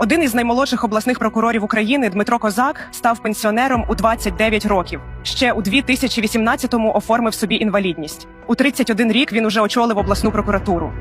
Один із наймолодших обласних прокурорів України Дмитро Козак став пенсіонером у 29 років. Ще у 2018-му оформив собі інвалідність. У 31 рік він уже очолив обласну прокуратуру.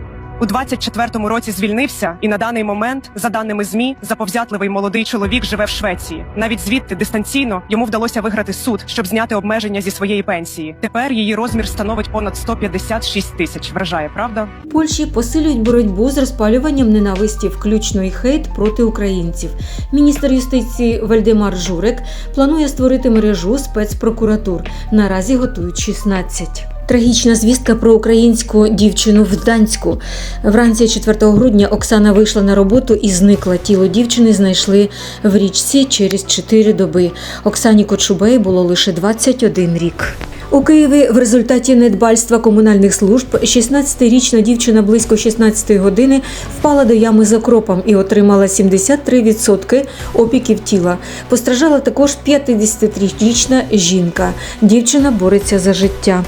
У 24-му році звільнився, і на даний момент, за даними змі, заповзятливий молодий чоловік живе в Швеції. Навіть звідти дистанційно йому вдалося виграти суд, щоб зняти обмеження зі своєї пенсії. Тепер її розмір становить понад 156 тисяч. Вражає, правда? Польщі посилюють боротьбу з розпалюванням ненависті, включно і хейт проти українців. Міністр юстиції Вальдемар Журек планує створити мережу спецпрокуратур. Наразі готують 16. Трагічна звістка про українську дівчину в Гданську. Вранці 4 грудня Оксана вийшла на роботу і зникла. Тіло дівчини знайшли в річці через 4 доби. Оксані Кочубей було лише 21 рік. У Києві в результаті недбальства комунальних служб 16-річна дівчина близько 16 години впала до ями з окропом і отримала 73% опіків тіла. Постраждала також 53-річна жінка. Дівчина бореться за життя.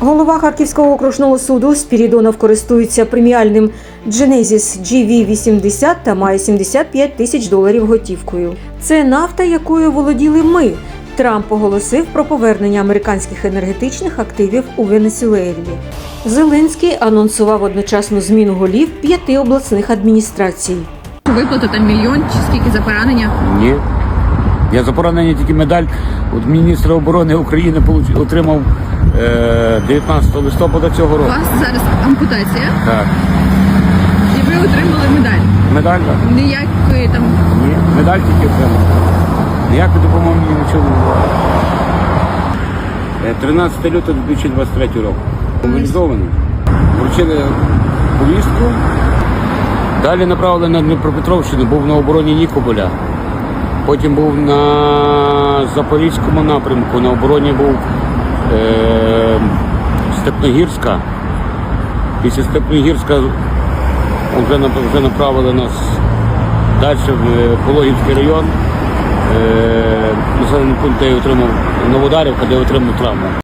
Голова Харківського окружного суду Спірідонов користується преміальним Genesis GV80 та має 75 тисяч доларів готівкою. Це нафта, якою володіли ми. Трамп оголосив про повернення американських енергетичних активів у Венесуелі. Зеленський анонсував одночасну зміну голів п'яти обласних адміністрацій. Виплата там мільйон чи скільки за поранення? Ні. Я за поранення тільки медаль від міністра оборони України отримав 19 листопада цього року. У вас зараз ампутація, Так. і ви отримали медаль. Медаль? так? Ніякої там Ні. Медаль тільки отримав. Ніякої допомоги мені нічого не було. Е, 13 лютого 2023 року. Мобілізований. Вручили повістку. Далі направили на Дніпропетровщину, був на обороні Нікополя. Потім був на Запорізькому напрямку, на обороні був е, Степногірська. Після Степногірська вже, вже направили нас далі в е, Пологівський район. Е, населений пункт, де я отримав Новодарівка, де я отримав травму.